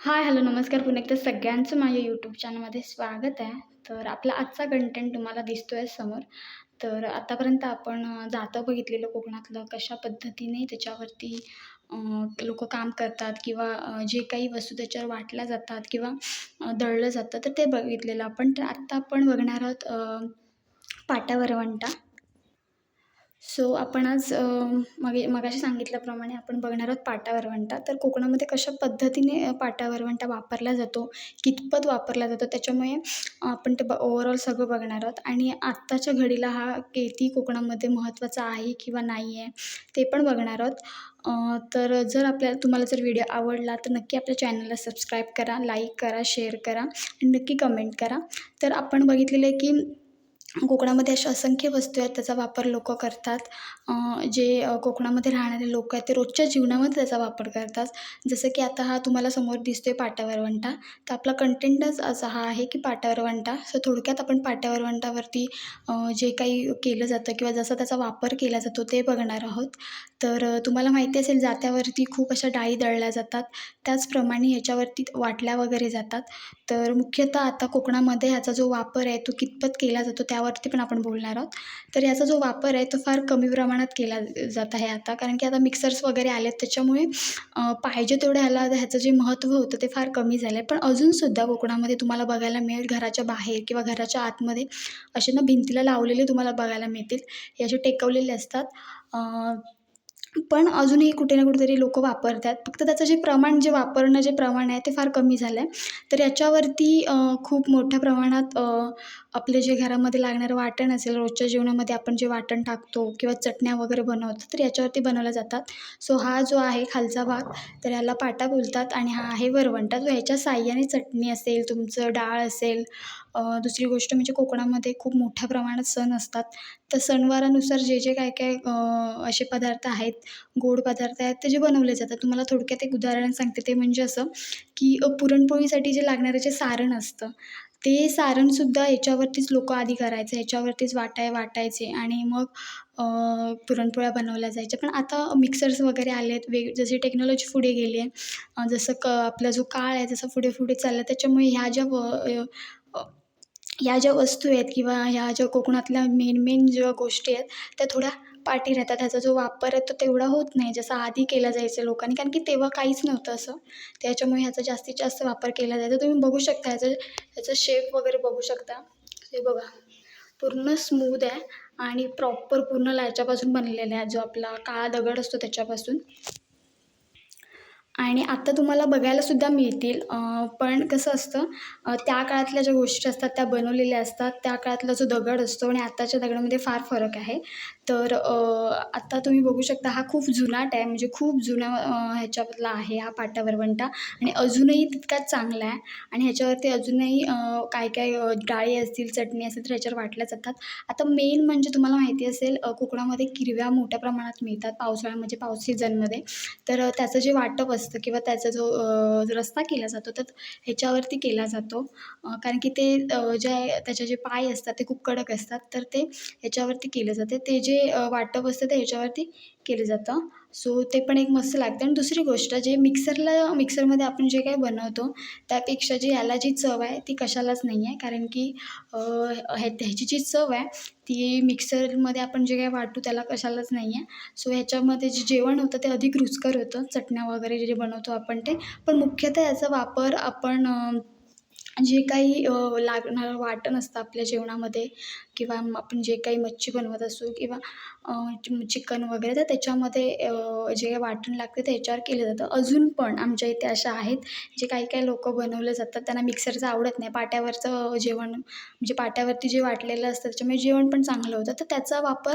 Hi hello नमस्कार पुन्हा एकदा सगळ्यांचं माझ्या यूट्यूब चॅनलमध्ये स्वागत आहे. तर आपला आजचा कंटेंट तुम्हाला दिसतो आहे समोर. तर आतापर्यंत आपण जातं बघितलेलं कोकणातलं कशा पद्धतीने त्याच्यावरती लोक काम करतात किंवा जे काही वस्तू त्याच्यावर वाटल्या जातात किंवा दळलं जातं तर ते बघितलेलं आपण. तर आत्ता आपण बघणार आहोत पाटा वरवंटा सो आपण आज मगे मगाशी सांगितल्याप्रमाणे आपण बघणार आहोत पाटा वरवंटा. तर कोकणामध्ये कशा पद्धतीने पाटा वरवंटा वापरला जातो कितपत वापरला जातो त्याच्यामुळे आपण ते ब ओवरऑल सगळं बघणार आहोत. आणि आत्ताच्या घडीला हा किती कोकणामध्ये महत्त्वाचा आहे किंवा नाही आहे ते पण बघणार आहोत. तर जर आपल्या तुम्हाला जर व्हिडिओ आवडला तर नक्की आपल्या चॅनलला सबस्क्राईब करा लाईक करा शेअर करा आणि नक्की कमेंट करा. तर आपण बघितलेलं आहे की कोकणामध्ये अशा असंख्य वस्तू आहेत त्याचा वापर लोक करतात. जे कोकणामध्ये राहणारे लोक आहेत ते रोजच्या जीवनामध्ये त्याचा वापर करतात. जसं की आता हा तुम्हाला समोर दिसतो आहे पाट्यावरवंटा तर आपला कंटेंटच असा हा आहे की पाट्यावरवंटा सो थोडक्यात आपण पाट्यावरवंटावरती जे काही केलं जातं किंवा जसा त्याचा वापर केला जातो ते बघणार आहोत. तर तुम्हाला माहिती असेल जात्यावरती खूप अशा डाळी दळल्या जातात. त्याचप्रमाणे ह्याच्यावरती वाटल्या वगैरे जातात. तर मुख्यतः आता कोकणामध्ये ह्याचा जो वापर आहे तो कितपत केला जातो त्या त्यावरती पण आपण बोलणार आहोत. तर याचा जो वापर आहे तो फार कमी प्रमाणात केला जात आहे आता. कारण की आता मिक्सर्स वगैरे आले आहेत त्याच्यामुळे पाहिजे तेवढं ह्याला ह्याचं जे महत्त्व होतं ते फार कमी झालं आहे पण अजूनसुद्धा कोकणामध्ये तुम्हाला बघायला मिळेल घराच्या बाहेर किंवा घराच्या आतमध्ये असे ना भिंतीला लावलेले तुम्हाला बघायला मिळतील. हे असे टेकवलेले असतात. पण अजूनही कुठे ना कुठेतरी लोक वापरतात. फक्त त्याचं जे प्रमाण जे वापरणं जे प्रमाण आहे ते फार कमी झालं आहे तर याच्यावरती खूप मोठ्या प्रमाणात आपले जे घरामध्ये लागणारं वाटण असेल रोजच्या जीवनामध्ये आपण जे वाटण टाकतो किंवा चटण्या वगैरे बनवतो तर याच्यावरती बनवल्या जातात. सो हा जो आहे खालचा भाग तर याला पाटा बोलतात आणि हा आहे वरवंटा. जो ह्याच्या साह्याने चटणी असेल तुमचं डाळ असेल दुसरी गोष्ट म्हणजे कोकणामध्ये खूप मोठ्या प्रमाणात सण असतात. तर सणवारानुसार जे जे काय काय असे पदार्थ आहेत गोड पदार्थ आहेत ते जे बनवले जातात. तुम्हाला थोडक्यात एक उदाहरण सांगते. ते म्हणजे असं की पुरणपोळीसाठी जे लागणारं जे सारण असतं ते सारणसुद्धा याच्यावरतीच लोक आधी करायचे. याच्यावरतीच वाटाय वाटायचे आणि मग पुरणपोळ्या बनवल्या जायच्या. पण आता मिक्सर्स वगैरे आले आहेत. वेग जशी टेक्नॉलॉजी पुढे गेली आहे जसं क आपला जो काळ आहे जसं पुढे पुढे चालला त्याच्यामुळे ह्या ज्या व ह्या ज्या वस्तू आहेत किंवा ह्या ज्या कोकणातल्या मेन मेन ज्या गोष्टी आहेत त्या थोड्या पाठी राहतात. ह्याचा जो वापर आहे तो तेवढा होत नाही. जसा आधी केला जायचं लोकांनी कारण की तेव्हा काहीच नव्हतं असं. त्याच्यामुळे ह्याचा जास्तीत जास्त वापर केला जायचा. तुम्ही बघू शकता ह्याचं ह्याचं शेप वगैरे बघू शकता. हे बघा पूर्ण स्मूद आहे आणि प्रॉपर पूर्ण ह्याच्यापासून बनलेला आहे. जो आपला काळा दगड असतो त्याच्यापासून. आणि आत्ता तुम्हाला बघायलासुद्धा मिळतील. पण कसं असतं त्या काळातल्या ज्या गोष्टी असतात त्या बनवलेल्या असतात त्या काळातला जो दगड असतो आणि आत्ताच्या दगडामध्ये फार फरक आहे. तर आत्ता तुम्ही बघू शकता हा खूप जुनाट आहे म्हणजे खूप जुन्या ह्याच्यामधला ह्याच्यातला आहे हा पाटा वरवंटा आणि अजूनही तितकाच चांगला आहे आणि ह्याच्यावरती अजूनही काय काय डाळी असतील चटणी असेल तर ह्याच्यावर वाटल्या जातात. आता मेन म्हणजे तुम्हाला माहिती असेल कोकणामध्ये किरव्या मोठ्या प्रमाणात मिळतात पावसाळ्या म्हणजे पाऊस सीझनमध्ये तर त्याचं जे वाटप असतं किंवा त्याचा जो रस्ता केला जातो तर ह्याच्यावरती केला जातो. कारण की ते जे त्याचे जे पाय असतात ते खूप कडक असतात. तर ते ह्याच्यावरती केलं जाते. ते जे वाटप असतं ते ह्याच्यावरती केलं जातं. सो ते पण एक मस्त लागतं. आणि दुसरी गोष्ट जे मिक्सरला मिक्सरमध्ये आपण जे काही बनवतो त्यापेक्षा जी याला जी चव आहे ती कशालाच नाही आहे. कारण की ह्या ह्याची जी चव आहे ती मिक्सरमध्ये आपण जे काही वाटू त्याला कशालाच नाही आहे. सो ह्याच्यामध्ये जे जेवण होतं ते अधिक रुचकर होतं. चटण्या वगैरे जे बनवतो आपण ते. पण मुख्यतः याचा वापर आपण जे काही लागणारं वाटण असतं आपल्या जेवणामध्ये किंवा आपण जे काही मच्छी बनवत असू किंवा चिकन वगैरे तर त्याच्यामध्ये जे काही वाटण लागते ते केलं जातं. अजून पण आमच्या इथे अशा आहेत जे काही काही लोकं बनवले जातात. त्यांना मिक्सरचं आवडत नाही. पाट्यावरचं जेवण म्हणजे पाट्यावरती जे वाटलेलं असतं त्याच्यामुळे जेवण पण चांगलं होतं. तर त्याचा वापर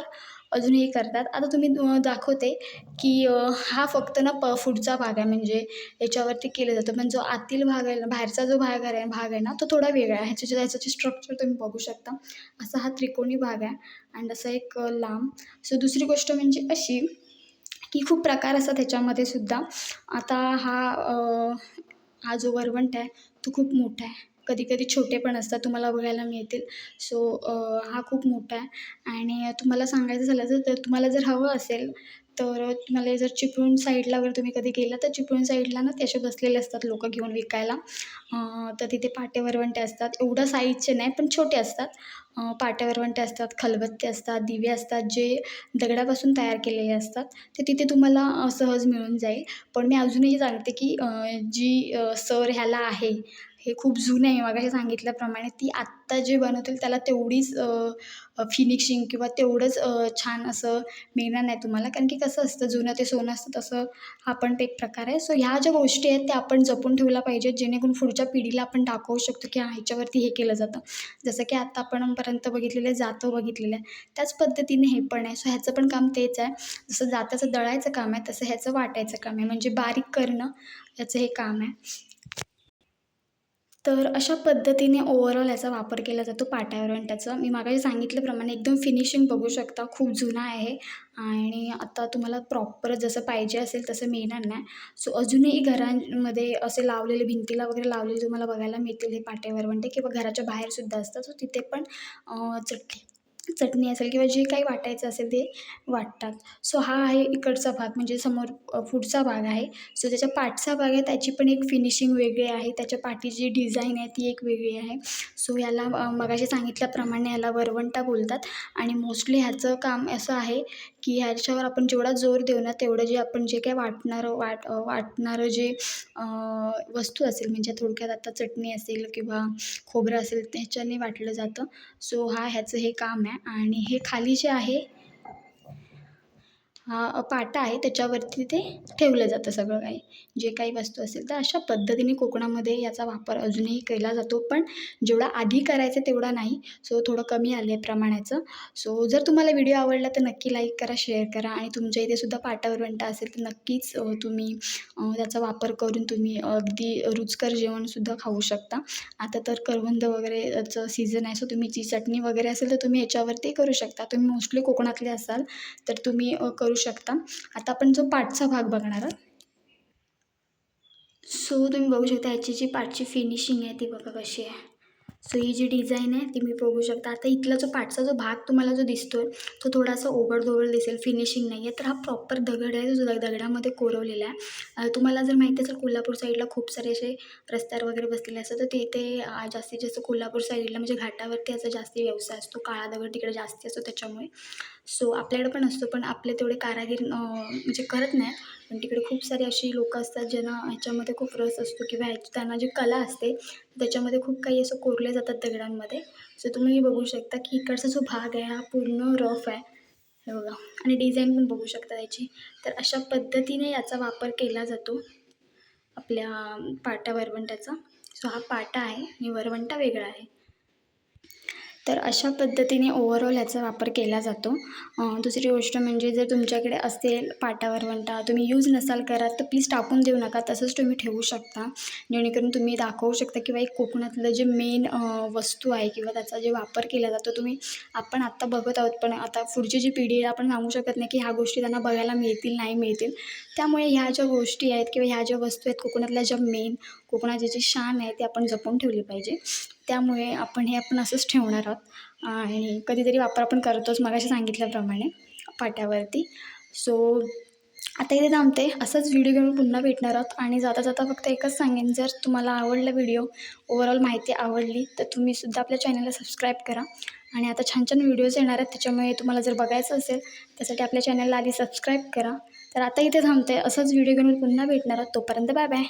अजूनही करतात. आता तुम्ही दाखवते की हा फक्त ना प पुढचा भाग आहे. म्हणजे याच्यावरती केलं जातं. पण जो आतील भाग आहे ना बाहेरचा जो भाग आहे भाग आहे ना तो थोडा वेगळा आहे. ह्याच्या ह्याच्याची स्ट्रक्चर तुम्ही बघू शकता. असा हा त्रिकोणी भाग आहे. अँड असा एक लांब. सो दुसरी गोष्ट म्हणजे अशी की खूप प्रकार असतात ह्याच्यामध्ये सुद्धा. आता हा हा जो वरवंट आहे तो खूप मोठा आहे. कधी कधी छोटे पण असतात तुम्हाला बघायला मिळतील. सो हा खूप मोठा आहे. आणि तुम्हाला सांगायचं झालं तर तुम्हाला जर हवं असेल तर तुम्हाला जर चिपळूण साईडला वगैरे तुम्ही कधी गेला तर चिपळूण साईडला ना ते असे बसलेले असतात लोकं घेऊन विकायला. तर तिथे पाटे वरवंटे असतात. एवढ्या साईजचे नाही पण छोटे असतात. अं, पाटे वरवंटे असतात खलबत्ते असतात दिवे असतात जे दगडापासून तयार केलेले असतात. ते तिथे तुम्हाला सहज मिळून जाईल. पण मी अजूनही सांगते की जी सर ह्याला आहे हे खूप जुने आहे. मगाशी सांगितल्याप्रमाणे ती आत्ता जे बनवतील त्याला तेवढीच फिनिशिंग किंवा तेवढंच छान असं मिळणार नाही तुम्हाला. कारण की कसं असतं जुनं ते सोनं असतं तसं हा पण ते एक प्रकार आहे. सो ह्या ज्या गोष्टी आहेत त्या आपण जपून ठेवल्या पाहिजेत जेणेकरून पुढच्या पिढीला आपण दाखवू शकतो की ह्याच्यावरती हे केलं जातं. जसं की आत्ता आपणपर्यंत बघितलेलं आहे जातं बघितलेलं आहे. त्याच पद्धतीने हे पण आहे. सो ह्याचं पण काम तेच आहे. जसं जाताचं दळायचं काम आहे तसं ह्याचं वाटायचं काम आहे. म्हणजे बारीक करणं याचं हे काम आहे. तर अशा पद्धतीने ओवरऑल याचा वापर केला जातो पाट्यावरवंट्याचा मी मागाशी सांगितल्याप्रमाणे एकदम फिनिशिंग बघू शकता खूप जुना आहे आणि आता तुम्हाला प्रॉपर जसं पाहिजे असेल तसं मिळणार नाही. सो अजूनही घरांमध्ये असे लावलेले भिंतीला वगैरे लावलेले तुम्हाला बघायला मिळतील हे पाट्यावरवंटे किंवा घराच्या बाहेरसुद्धा असतात सो तिथे पण अं, चटणी असेल किंवा जे काही वाटायचं असेल ते वाटतात. सो हा आहे इकडचा भाग म्हणजे समोर पुढचा भाग आहे. सो त्याच्या पाठचा भाग आहे त्याची पण एक फिनिशिंग वेगळी आहे. त्याच्या पाठीची जी डिझाईन आहे ती एक वेगळी आहे. सो याला मगाशी सांगितल्याप्रमाणे याला वरवंटा बोलतात. आणि मोस्टली ह्याचं काम असं आहे की ह्याच्यावर आपण जेवढा जोर देऊ ना तेवढं जे आपण जे काय वाटणारं वाट वाटणारं जे वस्तू असेल म्हणजे थोडक्यात आता चटणी असेल किंवा खोबरं असेल त्याच्याने वाटलं जातं. सो हा ह्याचं हे काम आहे. आणि हे खाली जे आहे हा पाटा आहे त्याच्यावरती ते ठेवलं जातं सगळं काही. जे काही वस्तू असेल तर अशा पद्धतीने कोकणामध्ये याचा वापर अजूनही केला जातो. पण जेवढा आधी करायचा तेवढा नाही. सो थोडं कमी आलं आहे प्रमाणाचं. सो जर तुम्हाला व्हिडिओ आवडला तर नक्की लाईक करा शेअर करा. आणि तुमच्या इथे सुद्धा पाटावरवंटा असेल तर नक्कीच तुम्ही त्याचा वापर करून तुम्ही अगदी रुचकर जेवणसुद्धा खाऊ शकता. आता तर करवंद वगैरेचं सीझन आहे. सो तुम्ही जी चटणी वगैरे असेल तर तुम्ही याच्यावरती करू शकता. तुम्ही मोस्टली कोकणातले असाल तर तुम्ही करू करू शकता. आता आपण जो पाठचा भाग बघणार आहोत. सो तुम्ही बघू शकता याची जी पाठची फिनिशिंग आहे ती बघा कशी आहे. सो ही जी डिझाईन आहे ती मी बघू शकता. आता इथला जो पाठचा जो भाग तुम्हाला जो दिसतो आहे तो थोडासा ओबडधोबड दिसेल फिनिशिंग नाही आहे तर हा प्रॉपर दगड आहे जो दगडामध्ये कोरवलेला आहे. तुम्हाला जर माहिती असेल कोल्हापूर साईडला खूप सारे असे रस्त्यावर वगैरे बसलेले असतात तर तिथे जास्तीत जास्त कोल्हापूर साईडला म्हणजे घाटावरती याचा जास्ती व्यवसाय असतो. काळा दगड तिकडे जास्ती असतो त्याच्यामुळे. सो आपल्याकडे पण असतो पण आपले तेवढे कारागीर म्हणजे करत नाही पण तिकडे खूप सारे अशी लोकं असतात ज्यांना ह्याच्यामध्ये खूप रस असतो किंवा ह्याची त्यांना जी कला असते त्याच्यामध्ये खूप काही असं कोरले जातात दगडांमध्ये. सो तुम्ही बघू शकता की इकडचा जो भाग आहे हा पूर्ण रफ आहे. हे बघा. आणि डिझाईन पण बघू शकता याची तर अशा पद्धतीने याचा वापर केला जातो आपल्या पाटा वरवंट्याचा सो हा पाटा आहे आणि वरवंटा वेगळा आहे. तर अशा पद्धतीने ओव्हरऑल याचा वापर केला जातो. दुसरी गोष्ट म्हणजे जर तुमच्याकडे असेल पाटावर वंटा तुम्ही यूज नसाल करत तर प्लीज टाकून देऊ नका. तसंच तुम्ही ठेवू शकता. जेणेकरून तुम्ही दाखवू शकता किंवा एक कोकणातलं जे मेन वस्तू आहे किंवा त्याचा जे वापर केला जातो तुम्ही आपण आत्ता बघत आहोत. पण आता पुढची जी पिढी आहे आपण सांगू शकत नाही की ह्या गोष्टी त्यांना बघायला मिळतील नाही मिळतील. त्यामुळे ह्या ज्या गोष्टी आहेत किंवा ह्या ज्या वस्तू आहेत कोकणातल्या ज्या मेन कोकणाची जी शान आहे ती आपण जपून ठेवली पाहिजे. त्यामुळे आपण हे आपण असंच ठेवणार आहोत. आणि कधीतरी वापर आपण करतोच मगाशी सांगितल्याप्रमाणे पाट्यावरती. सो आता इथे थांबते. असंच व्हिडिओ घेऊन पुन्हा भेटणार आहोत. आणि जाता जाता फक्त एकच सांगेन जर तुम्हाला आवडला व्हिडिओ ओवरऑल माहिती आवडली तर तुम्ही सुद्धा आपल्या चॅनलला सबस्क्राईब करा. आणि आता छान छान व्हिडिओज येणार आहेत. त्याच्यामुळे तुम्हाला जर बघायचं असेल त्यासाठी आपल्या चॅनलला आधी सबस्क्राईब करा. तर आता इथे थांबते. असंच व्हिडिओ घेऊन पुन्हा भेटणार आहोत. तोपर्यंत बाय बाय